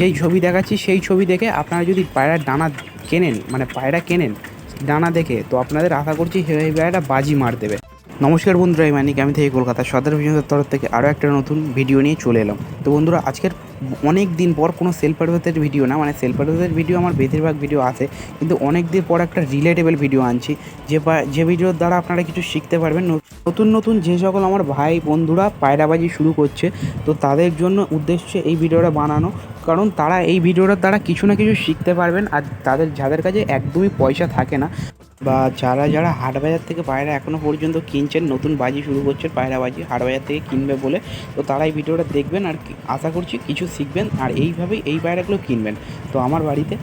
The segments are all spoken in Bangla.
যেই ছবি দেখাচ্ছি, সেই ছবি দেখে আপনারা যদি পায়রার ডানা কেনেন মানে পায়রা কেনেন, ডানা দেখে, তো আপনাদের আশা করছি সেই পায়রাটা বাজি মার দেবে। নমস্কার বন্ধুরা, আমি মানিক, আমি থেকে কলকাতা সদর বিজনেসের তরফ থেকে আরও একটা নতুন ভিডিও নিয়ে চলে এলাম। তো বন্ধুরা, আজকের অনেক দিন পর কোনো সেল পারপাসের ভিডিও না মানে সেল পারপাসের ভিডিও আমার বেশিরভাগ ভিডিও আছে, কিন্তু অনেক দিন পর একটা রিলেটেবল ভিডিও আনছি, যে যে ভিডিওর দ্বারা আপনারা কিছু শিখতে পারবেন। নতুন নতুন যে সকল আমার ভাই, বন্ধুরা পায়রাবাজি শুরু করছে, তো তাদের জন্য উদ্দেশ্যে এই ভিডিওটা বানানো, কারণ তারা এই ভিডিওটার দ্বারা কিছু না কিছু শিখতে পারবেন, আর তাদের, যাদের কাছে একদমই পয়সা থাকে না বা যারা যারা হাট বাজার থেকে পায়রা এখনও পর্যন্ত কিনছেন, নতুন বাজি শুরু করছেন, পায়রা বাজি হাট বাজার থেকে কিনবে বলে, তো তারা এই ভিডিওটা দেখবেন আর আশা করছি কিছু শিখবেন আর এইভাবেই এই পায়রাগুলো কিনবেন। তো আমার বাড়িতে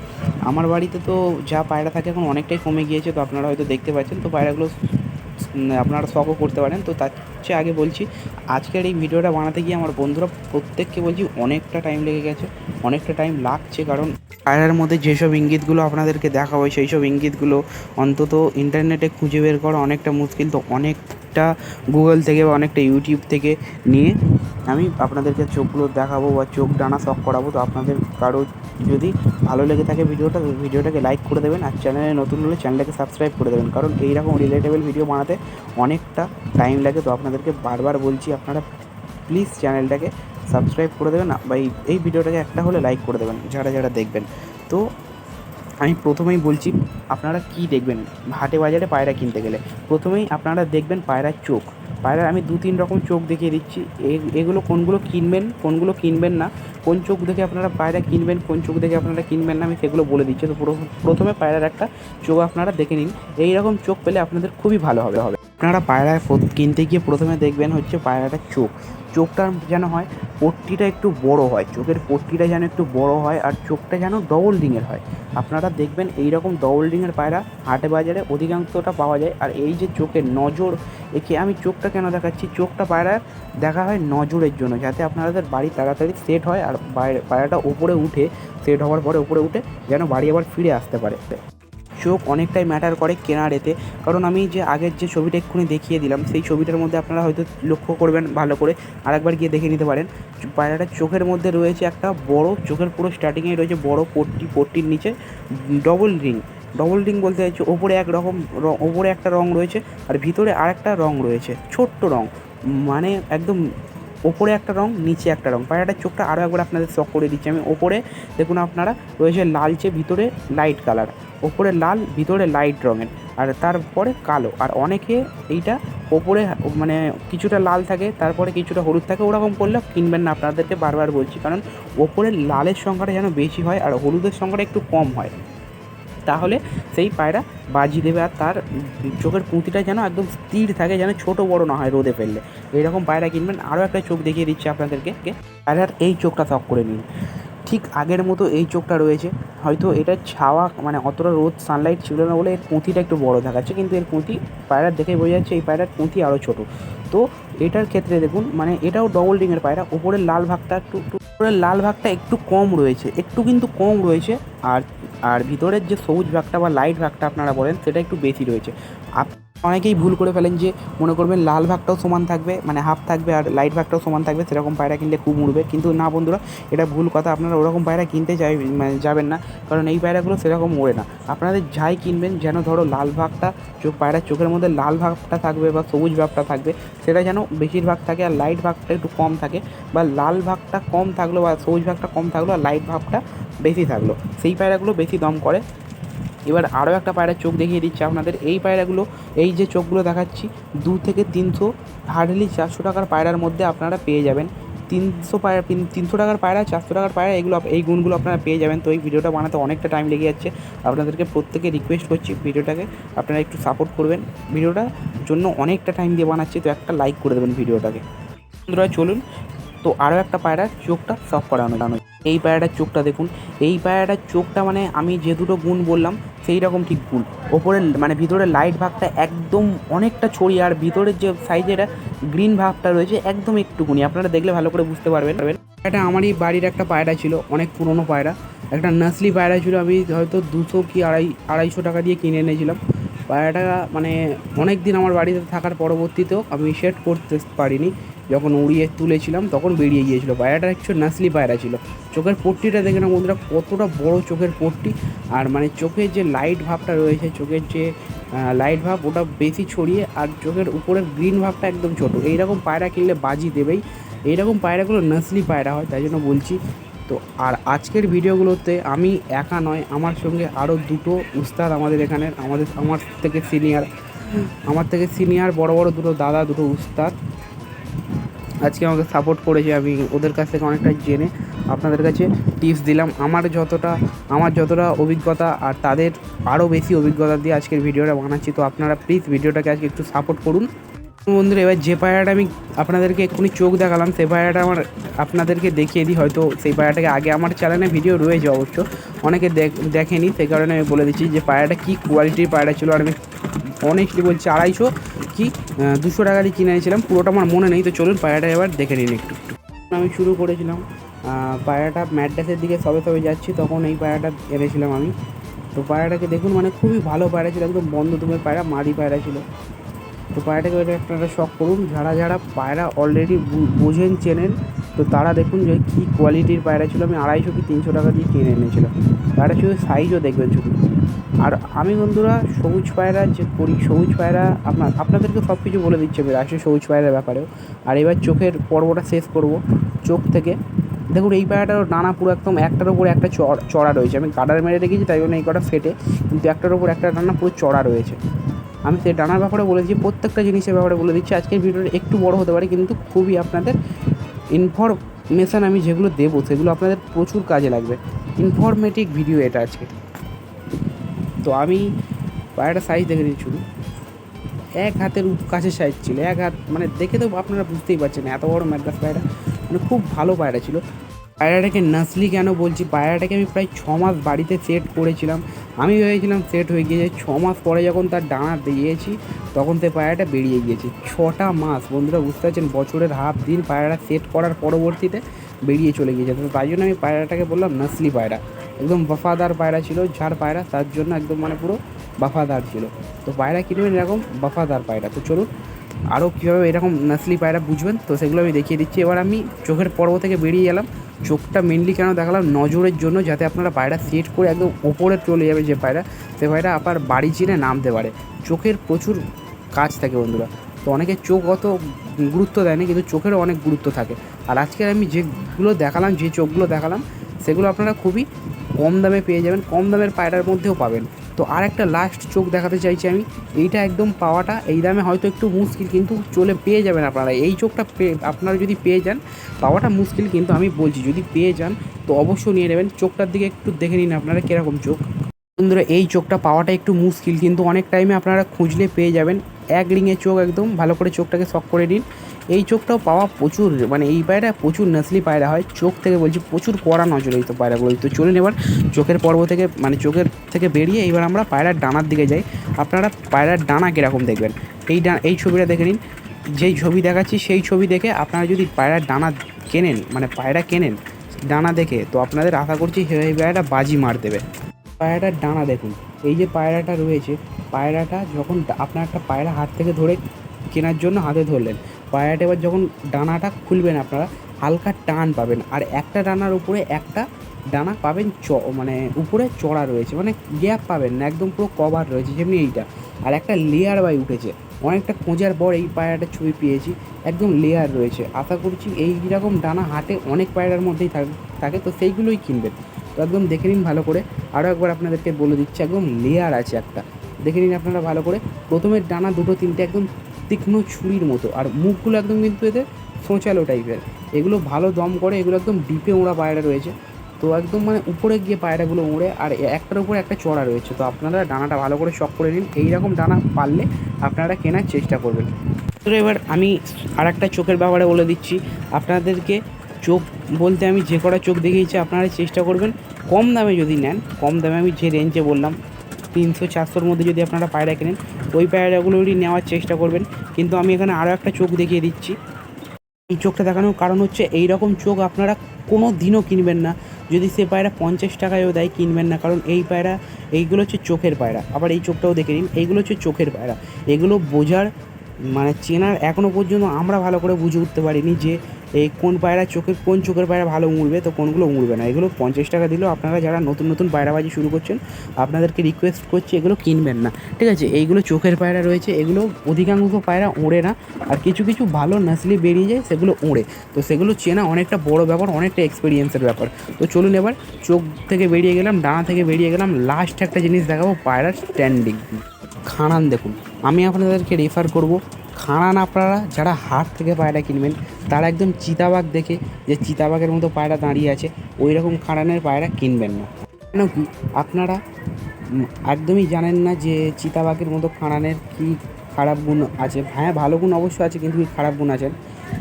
আমার বাড়িতে তো যা পায়রা থাকে এখন অনেকটাই কমে গিয়েছে, তো আপনারা হয়তো দেখতে পাচ্ছেন, তো পায়রাগুলো আপনারা শখও করতে পারেন। তো তার চেয়ে আগে বলছি, আজকের এই ভিডিওটা বানাতে গিয়ে আমার বন্ধুরা প্রত্যেককে বলছি, অনেকটা টাইম লেগে গেছে, অনেকটা টাইম লাগছে কারণ আয়ের মধ্যে যেসব ইঙ্গিতগুলো আপনাদেরকে দেখাবো সেই সব ইঙ্গিতগুলো অন্তত ইন্টারনেটে খুঁজে বের করা অনেকটা মুশকিল। তো অনেকটা গুগল থেকে বা অনেকটা ইউটিউব থেকে নিয়ে আমি আপনাদেরকে চোখগুলো দেখাবো বা চোখ ডানা শখ করাবো। তো আপনাদের কারও যদি ভালো লেগে থাকে ভিডিওটা ভিডিওটাকে লাইক করে দেবেন আর চ্যানেলে নতুন হলে চ্যানেলটাকে সাবস্ক্রাইব করে দেবেন। কারণ এইরকম রিলেটেবল ভিডিও বানাতে অনেকটা টাইম লাগে। তো আপনাদেরকে বারবার বলছি, আপনারা প্লিজ চ্যানেলটাকে সাবস্ক্রাইব করে দেবেন বা এই ভিডিওটাকে একটা হলে লাইক করে দেবেন, যারা যারা দেখবেন। তো আমি প্রথমেই বলছি, আপনারা কি দেখবেন? হাটে বাজারে পায়রা কিনতে গেলে। প্রথমেই আপনারা দেখবেন পায়রার চোখ। পায়রার আমি দু তিন রকম চোখ দেখিয়ে দিচ্ছি। এগুলো কোনগুলো কিনবেন কোনগুলো কিনবেন না, কোন চোখ দেখে আপনারা পায়রা কিনবেন, কোন চোখ দেখে আপনারা কিনবেন না, আমি সেগুলো বলে দিচ্ছি। তো পুরো- প্রথমে পায়রার একটা চোখ আপনারা দেখে নিন। এই রকম চোখ পেলে আপনাদের খুবই ভালো হবে হবে। আপনারা পায়রা কিনতে গিয়ে প্রথমে দেখবেন হচ্ছে পায়রাটার চোখ। চোখটা যেন হয় পট্টিটা একটু বড় হয়, চোখের পট্টিটা যেন একটু বড় হয় আর চোখটা যেন ডবল রিংয়ের হয়। আপনারা দেখবেন এই রকম ডবল রিংয়ের পায়রা হাটে বাজারে অধিকাংশটা পাওয়া যায় আর এই যে চোখের নজর, একে আমি চোখটা কেন দেখাচ্ছি? চোখটা পায়রার দেখা হয় নজরের জন্য যাতে আপনাদের বাড়ি তাড়াতাড়ি সেট হয় আর পায়রাটা ওপরে উঠে সেট হওয়ার পরে উপরে উঠে যেন বাড়ি আবার ফিরে আসতে পারে। চোখ অনেকটাই ম্যাটার করে কেনার এতে কারণ আমি যে আগের যে ছবিটা এক্ষুনি দেখিয়ে দিলাম, সেই ছবিটার মধ্যে আপনারা হয়তো লক্ষ্য করবেন ভালো করে। আরেকবার গিয়ে দেখে নিতে পারেন। পায়রাটার চোখের মধ্যে রয়েছে একটা বড়, চোখের পুরো স্টার্টিংয়ে রয়েছে বড় পট্টি, পট্টির নিচে ডবল রিং ডবল রিং বলতে চাইছে ওপরে এক রকম র- ওপরে একটা রং রয়েছে আর ভিতরে আরেকটা রং রয়েছে, ছোট্ট রং। মানে একদম ওপরে একটা রং, নিচে একটা রং। পায়রাটার চোখটা আরও একবার আপনাদের শখ করে দিচ্ছি। আমি ওপরে, দেখুন আপনারা, রয়েছে লালচে ভিতরে লাইট কালার ওপরে লাল, ভিতরে লাইট রঙের। আর তারপরে কালো। আর অনেকে এইটা ওপরে মানে কিছুটা লাল থাকে, তারপরে কিছুটা হলুদ থাকে, ওরকম করলে কিনবেন না। আপনাদেরকে বারবার বলছি, কারণ ওপরে লালের সংখ্যাটা যেন বেশি হয় আর হলুদের সংখ্যাটা একটু কম হয়। তাহলে সেই পায়রা বাজি দেবে আর তার চোখের পুঁতিটা যেন একদম স্থির থাকে, যেন ছোট বড় না হয় রোদে ফেললে। এইরকম পায়রা কিনবেন। আরও একটা চোখ দেখিয়ে দিচ্ছি আপনাদেরকে। পায়রার এই চোখটা শখ করে নিন। ঠিক আগের মতো এই চোখটা রয়েছে। হয়তো এটা ছাওয়া মানে অতটা রোদ সানলাইট ছিল না বলে এর পুঁতিটা একটু বড় দেখাচ্ছে। কিন্তু এর পুঁতি পায়রার দেখে বোঝা যাচ্ছে এই পায়রার পুঁতি আরও ছোট। তো এটার ক্ষেত্রে দেখুন মানে এটাও ডবল রিংয়ের পায়রা। উপরের লাল ভাগটা একটু উপরের লাল ভাগটা একটু কম রয়েছে, একটু কিন্তু কম রয়েছে। আর আর ভিতরের যে সবুজ ভাগটা বা লাইট ভাগটা আপনারা বলেন, সেটা একটু বেশি রয়েছে। আপ অনেকেই ভুল করে ফেলেন যে মনে করবেন লাল ভাগটাও সমান থাকবে মানে হাফ থাকবে আর লাইট ভাগটাও সমান থাকবে, সেরকম পায়রা কিনলে খুব উড়বে। কিন্তু না বন্ধুরা, এটা ভুল কথা, আপনারা ওরকম পায়রা কিনতে যাই মানে যাবেন না, কারণ এই পায়রাগুলো সেরকম ওড়ে না। আপনাদের যাই কিনবেন, যেন ধরো লাল ভাগটা চোখ, পায়রার চোখের মধ্যে লাল ভাগটা থাকবে বা সবুজ ভাগটা থাকবে, সেটা যেন বেশিরভাগ থাকে আর লাইট ভাগটা একটু কম থাকে, বা লাল ভাগটা কম থাকল বা সবুজ ভাগটা কম থাকল আর লাইট ভাগটা বেশি থাকল, সেই পায়রাগুলো বেশি দম করে। এবার আরও একটা পায়রার চোখ দেখিয়ে দিচ্ছি আপনাদের। এই পায়রাগুলো, এই যে চোখগুলো দেখাচ্ছি, দু থেকে তিনশো হার্ডলি চারশো টাকার পায়রার মধ্যে আপনারা পেয়ে যাবেন। তিনশো পায়রা, তিন- তিনশো টাকার পায়রা, চারশো টাকার পায়রা, এগুলো এই গুণগুলো আপনারা পেয়ে যাবেন। তো এই ভিডিওটা বানাতে অনেকটা টাইম লেগে যাচ্ছে। আপনাদেরকে প্রত্যেকে রিকোয়েস্ট করছি ভিডিওটাকে, আপনারা একটু সাপোর্ট করবেন। ভিডিওটা জন্য অনেকটা টাইম দিয়ে বানাচ্ছি, তো একটা লাইক করে দেবেন ভিডিওটাকে। বন্ধুরা, চলুন। তো আরও একটা পায়রার চোখটা সফ করানো জানো এই পায়রাটার চোখটা দেখুন। এই পায়রাটার চোখটা মানে আমি যে দুটো গুণ বললাম, সেই রকম ঠিক গুণ। ওপরে মানে ভিতরে লাইট ভাগটা একদম অনেকটা ছড়িয়ে, আর ভিতরের যে সাইজের গ্রিন ভাগটা রয়েছে, একদম একটুকুনি। আপনারা দেখলে ভালো করে বুঝতে পারবেন। এটা আমারই বাড়ির একটা পায়রা ছিল, অনেক পুরনো পায়রা। একটা নাসলি পায়রা ছিল, আমি হয়তো দুশো কি আড়াই, আড়াইশো টাকা দিয়ে কিনে এনেছিলাম। পায়রাটা মানে অনেক দিন আমার বাড়িতে থাকার পরবর্তীতেও আমি সেট করতে পারিনি। যখন উড়িয়ে তুলেছিলাম, তখন বেরিয়ে গিয়েছিল। পায়রাটা একটু নাসলি পায়রা ছিল। চোখের পট্টিটা দেখে না বন্ধুরা, কতটা বড় চোখের পট্টি। আর মানে চোখের যে লাইট ভাবটা রয়েছে, চোখের যে লাইট ভাব, ওটা বেশি ছড়িয়ে আর চোখের উপরের গ্রিন ভাবটা একদম ছোট। এইরকম পায়রা কিনলে বাজি দেবেই। এইরকম পায়রাগুলো নাসলি পায়রা হয়, তাই জন্য বলছি। তো আর আজকের ভিডিওগুলোতে আমি একা নয়, আমার সঙ্গে আরও দুটো উস্তাদ আমাদের এখানের আমাদের, আমার থেকে সিনিয়র আমার থেকে সিনিয়র বড় বড় দুটো দাদা, দুটো উস্তাদ। আজকে আমাকে সাপোর্ট করেছে, আমি ওদের কাছ থেকে অনেকটা জেনে আপনাদের কাছে টিপস দিলাম। আমার যতটা আমার যতটা অভিজ্ঞতা আর তাদের আরও বেশি অভিজ্ঞতা দিয়ে আজকের ভিডিওটা বানাচ্ছি, তো আপনারা প্লিজ ভিডিওটাকে আজকে একটু সাপোর্ট করুন। বন্ধুরা, এবার যে পায়রাটা আমি আপনাদেরকে এক্ষুনি চোখ দেখালাম সেই পায়রাটা আমার আপনাদেরকে দেখিয়ে দিই। হয়তো সেই পায়রাটাকে আগে আমার চ্যানেলে ভিডিও রয়েছে অবশ্য, অনেকে দেখ- দেখেনি সেই কারণে আমি বলে দিচ্ছি যে পায়রাটা কী কোয়ালিটির পায়রা ছিল, আর আমি অনেস্টলি বলছি আড়াইশো কি দুশো টাকা দিয়ে কিনে এনেছিলাম, পুরোটা আমার মনে নেই, তো চলুন পায়রাটা এবার দেখে নিন একটু। একটু আমি শুরু করেছিলাম পায়রাটা ম্যাড্রাসের দিকে সবে সবে যাচ্ছি, তখন এই পায়রাটা এনেছিলাম আমি। তো পায়রাটাকে দেখুন মানে খুবই ভালো পায়রা ছিল, একদম বন্ধ তুমের পায়রা মারি পায়রা ছিল। তো পায়রাটাকে একটা একটা শখ করুন যারা যারা পায়রা অলরেডি বুঝেন, চেনেন, তো তারা দেখুন যে কী কোয়ালিটির পায়রা ছিল। আমি আড়াইশো কি তিনশো টাকা দিয়ে কিনে এনেছিলাম পায়রা শুধু সাইজও দেখবেন শুধু। আর আমি বন্ধুরা, সবুজ পায়রা যে করি, সবুজ পায়রা আপনার, আপনাদেরকে সব কিছু বলে দিচ্ছি আমি রাশি সবুজ পায়রার ব্যাপারেও। আর এবার চোখের পর্বটা শেষ করব চোখ থেকে। দেখুন, এই পায়রাটার ডানা পুরো একদম একটার উপর একটা চড়- রয়েছে। আমি গাডার মেরে রেখেছি, তাই জন্য এই কটা ফেটে, কিন্তু একটার উপর একটা ডানা পুরো চড়া রয়েছে। আমি সেই ডানার ব্যাপারে বলেছি প্রত্যেকটা জিনিসের ব্যাপারে বলে দিচ্ছি। আজকের ভিডিওটা একটু বড় হতে পারে, কিন্তু খুবই আপনাদের ইনফরমেশান আমি যেগুলো দেবো, সেগুলো আপনাদের প্রচুর কাজে লাগবে। ইনফরমেটিভ ভিডিও এটা আজকে। তো আমি পায়রাটা সাইজ দেখে শুধু। এক হাতের কাছে সাইজ ছিল, এক হাত মানে দেখে তো আপনারা বুঝতেই পারছেন, এত বড় ম্যাড্রাস পায়রা মানে খুব ভালো পায়রা ছিল। পায়রাটাকে নাসলি কেন বলছি? পায়রাটাকে আমি প্রায় ছ মাস বাড়িতে সেট করেছিলাম। আমি ভেবেছিলাম সেট হয়ে গিয়েছে। ছ মাস পরে যখন তার ডানা দিয়েছি তখন সে পায়রাটা বেরিয়ে গিয়েছে। ছটা মাস, বন্ধুরা বুঝতে পারছেন? বছরের হাফ দিন পায়রাটা সেট করার পরবর্তীতে বেরিয়ে চলে গিয়েছে। তো তাই জন্য আমি পায়রাটাকে বললাম নাসলি পায়রা। একদম বফাদার পায়রা ছিল যার পায়রা, তার জন্য একদম মানে পুরো বাফাদার ছিল। তো পায়রা কিনবেন এরকম বাফাদার পায়রা। তো চলুন আরও কীভাবে এরকম নাসলি পায়রা বুঝবেন, তো সেগুলো আমি দেখিয়ে দিচ্ছি। এবার আমি চোখের পর্ব থেকে বেরিয়ে গেলাম। চোখটা মেনলি কেন দেখালাম? নজরের জন্য, যাতে আপনারা পায়রা সেট করে একদম ওপরে চলে যাবে যে পায়রা, সে পায়রা আপনার বাড়ি চিনে নামতে পারে। চোখের প্রচুর কাজ থাকে বন্ধুরা। তো অনেকে চোখ অত গুরুত্ব দেয় না কিন্তু চোখেরও অনেক গুরুত্ব থাকে। আর আজকে আমি যেগুলো দেখালাম, যে চোখগুলো দেখালাম, সেগুলো আপনারা খুবই কম দামে পেয়ে যাবেন, কম দামের পায়রার মধ্যেও পাবেন। তো আর একটা লাস্ট চোখ দেখাতে চাইছি আমি, এইটা একদম পাওয়াটা, এই দামে হয়তো একটু মুশকিল কিন্তু চলে পেয়ে যাবেন আপনারা। এই চোখটা আপনারা যদি পেয়ে যান, পাওয়াটা মুশকিল কিন্তু আমি বলছি, যদি পেয়ে যান, তো অবশ্যই নিয়ে নেবেন। চোখটার দিকে একটু দেখে নিন আপনারা কীরকম চোখ। বন্ধুরা, এই চোখটা পাওয়াটা একটু মুশকিল, কিন্তু অনেক টাইমে আপনারা খুঁজলে পেয়ে যাবেন। এক রিংয়ের চোখ একদম, ভালো করে চোখটাকে শখ করে নিন। এই চোখটাও পাওয়া প্রচুর মানে এই পায়রা প্রচুর নাসলি পায়রা হয়। চোখ থেকে বলছি প্রচুর কড়া নজর এই তো পায়রাগুলো। তো চলুন এবার চোখের পর্ব থেকে মানে চোখের থেকে বেরিয়ে এবার আমরা পায়রার ডানার দিকে যাই। আপনারা পায়রার ডানা কীরকম দেখবেন? এই ডা, এই ছবিটা দেখে নিন। যেই ছবি দেখাচ্ছি সেই ছবি দেখে আপনারা যদি পায়রার ডানা কেনেন মানে পায়রা কেনেন ডানা দেখে, তো আপনাদের আশা করছি এই পায়রাটা বাজি মার দেবে। পায়রাটার ডানা দেখুন। এই যে পায়রাটা রয়েছে, পায়রাটা যখন আপনার একটা পায়রা হাত থেকে ধরে কেনার জন্য হাতে ধরলেন পায়রাটা এবার যখন ডানাটা খুলবেন আপনারা, হালকা টান পাবেন। আর একটা ডানার উপরে একটা ডানা পাবেন চ মানে উপরে চড়া রয়েছে মানে গ্যাপ পাবেন না, একদম পুরো কভার রয়েছে যেমনি এইটা। আর একটা লেয়ার বাই উঠেছে, অনেকটা খোঁজার পর এই পায়রাটার ছবি পেয়েছি, একদম লেয়ার রয়েছে। আশা করছি এই রকম ডানা হাটে অনেক পায়রার মধ্যেই থাক- থাকে, তো সেইগুলোই কিনবেন। তো একদম দেখে নিন ভালো করে, আরও একবার আপনাদেরকে বলে দিচ্ছি, একদম লেয়ার আছে একটা। দেখে নিন আপনারা ভালো করে প্রথমের ডানা দুটো তিনটে একদম তীক্ষ্ণ ছুরির মতো। আর মুখগুলো একদম কিন্তু এদের সোঁচালো টাইপের এগুলো ভালো দম করে, এগুলো একদম ডিপে ওড়া পায়রা রয়েছে। তো একদম মানে উপরে গিয়ে পায়রাগুলো উড়ে আর একটার উপরে একটা চড়া রয়েছে। তো আপনারা ডানাটা ভালো করে শখ করে নিন। এইরকম ডানা পারলে আপনারা কেনার চেষ্টা করবেন। তো এবার আমি আর একটা চোখের ব্যাপারে বলে দিচ্ছি। আপনাদেরকে চোখ বলতে আমি যে কটা চোখ দেখিয়েছি, আপনারা চেষ্টা করবেন কম দামে যদি নেন, কম দামে আমি যে রেঞ্জে বললাম তিনশো, চারশোর মধ্যে যদি আপনারা পায়রা কেনেন, ওই পায়রাগুলোরই নেওয়ার চেষ্টা করবেন। কিন্তু আমি এখানে আরও একটা চোখ দেখিয়ে দিচ্ছি। এই চোখটা দেখানোর কারণ হচ্ছে এই রকম চোখ আপনারা কোনো দিনও কিনবেন না। যদি সে পায়রা পঞ্চাশ টাকায়ও দেয়, কিনবেন না। কারণ এই পায়রা, এইগুলো হচ্ছে চোখের পায়রা। আবার এই চোখটাও দেখে নিন, এইগুলো হচ্ছে চোখের পায়রা। এগুলো বোঝার মানে চেনার এখনও পর্যন্ত আমরা ভালো করে বুঝে উঠতে পারিনি যে এই কোন পায়রা চোখের কোন চোখের পায়রা ভালো উড়বে, তো কোনগুলো উড়বে না। এগুলো পঞ্চাশ টাকা দিলেও আপনারা যারা নতুন নতুন পায়রাবাজি শুরু করছেন, আপনাদেরকে রিকোয়েস্ট করছি এগুলো কিনবেন না। ঠিক আছে, এইগুলো চোখের পায়রা রয়েছে, এগুলো অধিকাংশ পায়রা ওড়ে না। আর কিছু কিছু ভালো নাসলি বেরিয়ে যায়, সেগুলো ওড়ে। তো সেগুলো চেনা অনেকটা বড় ব্যাপার, অনেকটা এক্সপিরিয়েন্সের ব্যাপার। তো চলুন এবার চোখ থেকে বেরিয়ে গেলাম, ডানা থেকে বেরিয়ে গেলাম লাস্ট একটা জিনিস দেখাবো, পায়রার স্ট্যান্ডিং খানান দেখুন। আমি আপনাদেরকে রেফার করব। খানান আপনারা যারা হাট থেকে পায়রা কিনবেন, তারা একদম চিতাবাঘ দেখে যে চিতাবাঘের মতো পায়রা দাঁড়িয়ে আছে ওই রকম খানানের পায়রা কিনবেন না। কেন কি? আপনারা একদমই জানেন না যে চিতাবাঘের মতো খানানের কী খারাপ গুণ আছে। হ্যাঁ ভালো গুণ অবশ্যই আছে, কিন্তু খারাপ গুণ আছেন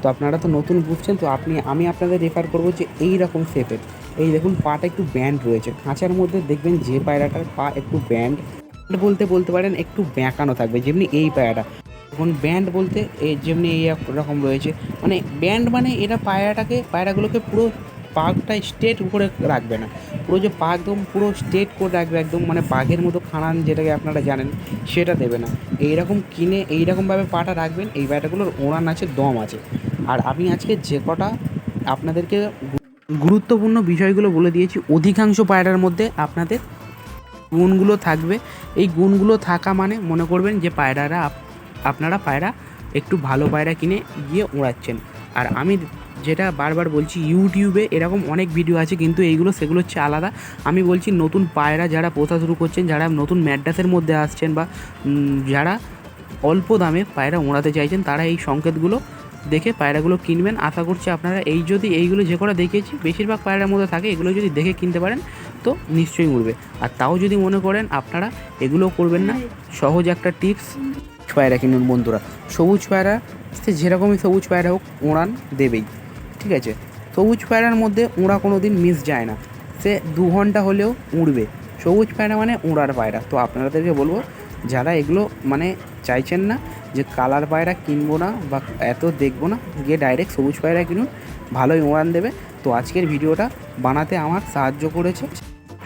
তো আপনারা তো নতুন বুঝছেন, তো আপনি, আমি আপনাদের রেফার করব যে এই রকম শেপের এই দেখুন, পাটা একটু ব্যান্ড রয়েছে। খাঁচার মধ্যে দেখবেন যে পায়রাটার পা একটু ব্যান্ড বলতে বলতে পারেন, একটু ব্যাঁকানো থাকবে, যেমনি এই পায়রাটা এখন ব্যান্ড বলতে এই যেমনি এই রকম রয়েছে। মানে ব্যান্ড মানে এটা পায়রাটাকে পায়রাগুলোকে পুরো পাকটা স্ট্রেট করে রাখবে না। পুরো যে পা একদম পুরো স্ট্রেট করে রাখবে, একদম মানে বাঘের মতো খানান যেটাকে আপনারা জানেন, সেটা দেবে না। এইরকম কিনে, এইরকমভাবে পাটা রাখবেন, এই পায়রাগুলোর ওড়ান আছে, দম আছে। আর আমি আজকে যে কটা আপনাদেরকে গুরুত্বপূর্ণ বিষয়গুলো বলে দিয়েছি, অধিকাংশ পায়রার মধ্যে আপনাদের গুণগুলো থাকবে। এই গুণগুলো থাকা মানে মনে করবেন যে পায়রারা আপ- আপনারা পায়রা একটু ভালো পায়রা কিনে গিয়ে উড়াচ্ছেন আর আমি যেটা বারবার বলছি, ইউটিউবে এরকম অনেক ভিডিও আছে কিন্তু এইগুলো, সেগুলো হচ্ছে আলাদা। আমি বলছি নতুন পায়রা যারা পোষা শুরু করছেন, যারা নতুন ম্যাড্রাসের মধ্যে আসছেন বা যারা অল্প দামে পায়রা ওড়াতে চাইছেন, তারা এই সংকেতগুলো দেখে পায়রাগুলো কিনবেন। আশা করছি আপনারা এই যদি এইগুলো যে কটা দেখিয়েছি, বেশিরভাগ পায়রার মধ্যে থাকে, এগুলো যদি দেখে কিনতে পারেন তো নিশ্চয়ই উড়বে আর তাও যদি মনে করেন আপনারা এগুলো করবেন না। সহজ একটা টিপস পায়রা কিনুন বন্ধুরা। সবুজ পায়রা সে যেরকমই সবুজ পায়রা হোক, ওড়ান দেবেই। ঠিক আছে? সবুজ পায়রার মধ্যে ওড়া কোনো দিন মিস যায় না। সে দু ঘণ্টা হলেও উড়বে। সবুজ পায়রা মানে উড়ার পায়রা। তো আপনাদেরকে বলব, যারা এগুলো মানে চাইছেন না যে কালার পায়রা কিনবো না বা এত দেখব না, গিয়ে ডাইরেক্ট সবুজ পায়রা কিনুন। ভালোই উড়ান দেবে। তো আজকের ভিডিওটা বানাতে আমার সাহায্য করেছে।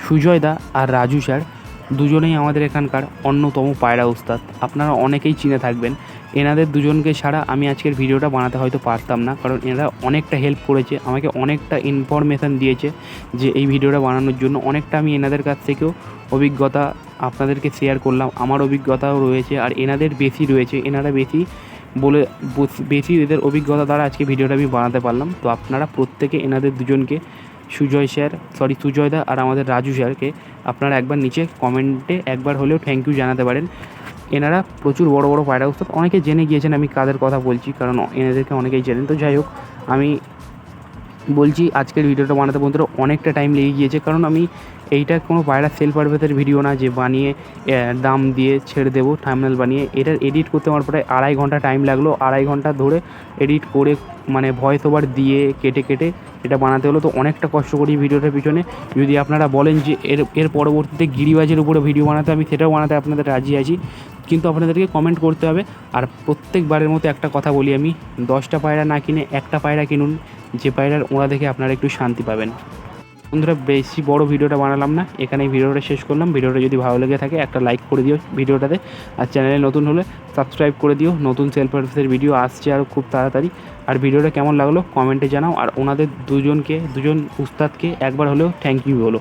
সুজয় দা আর রাজু স্যার দুজনেই আমাদের এখানকার অন্যতম পায়রা উস্তাদ। আপনারা অনেকেই চিনে থাকবেন। এনাদের দুজনকে ছাড়া আমি আজকের ভিডিওটা বানাতে হয়তো পারতাম না, কারণ এনারা অনেকটা হেল্প করেছে, আমাকে অনেকটা ইনফরমেশান দিয়েছে যে এই ভিডিওটা বানানোর জন্য। অনেকটা আমি এনাদের কাছ থেকেও অভিজ্ঞতা আপনাদেরকে শেয়ার করলাম। আমার অভিজ্ঞতাও রয়েছে আর এনাদের বেশি রয়েছে। এনারা বেশি বলে বেশি এদের অভিজ্ঞতা দ্বারা আজকে ভিডিওটা আমি বানাতে পারলাম। তো আপনারা প্রত্যেকে এনাদের দুজনকে, সুজয় স্যার সরি সুজয় দা আর আমাদের রাজু স্যারকে আপনারা একবার নিচে কমেন্টে একবার হলেও থ্যাংক ইউ জানাতে পারেন। এনারা প্রচুর বড় বড় পায়রা উস্তাদ অনেকে জেনে গিয়েছেন আমি কাদের কথা বলছি, কারণ এনাদেরকে অনেকেই জানেন তো যাই হোক, আমি বলছি, আজকের ভিডিওটা বানাতে বন্ধুরা অনেকটা টাইম লেগে গিয়েছে, কারণ আমি এইটা কোনো পায়রা সেল পারভেতের ভিডিও না, যে বানিয়ে দাম দিয়ে ছেড়ে দেবো থামনেল বানিয়ে। এটার এডিট করতে আমার প্রায় আড়াই ঘণ্টা টাইম লাগল, আড়াই ঘণ্টা ধরে এডিট করে মানে ভয়েস ওভার দিয়ে কেটে কেটে এটা বানাতে হলো। তো অনেকটা কষ্ট করি ভিডিওটার পিছনে। যদি আপনারা বলেন যে এর এর পরবর্তীতে গিরিবাজের উপরে ভিডিও বানাতে, আমি সেটাও বানাতে আপনাদের রাজি আছি। কিন্তু আপনাদেরকে কমেন্ট করতে হবে। আর প্রত্যেকবারের মতো একটা কথা বলি আমি, দশটা পায়রা না কিনে একটা পায়রা কিনুন, যে পায়রার ওড়া দেখে আপনারা একটু শান্তি পাবেন। বন্ধুরা, বেশি বড় ভিডিওটা বানালাম না এখানে ভিডিওটা শেষ করলাম। ভিডিওটা যদি ভালো লেগে থাকে, একটা লাইক করে দিও ভিডিওটাতে। আর চ্যানেলে নতুন হলে সাবস্ক্রাইব করে দিও, নতুন সেলফ সার্ভিসের ভিডিও আসছে আরও খুব তাড়াতাড়ি। আর ভিডিওটা কেমন লাগল কমেন্টে জানাও। আর ওনাদের দুজনকে, দুজন উস্তাদকে একবার হলেও থ্যাংক ইউ বলো।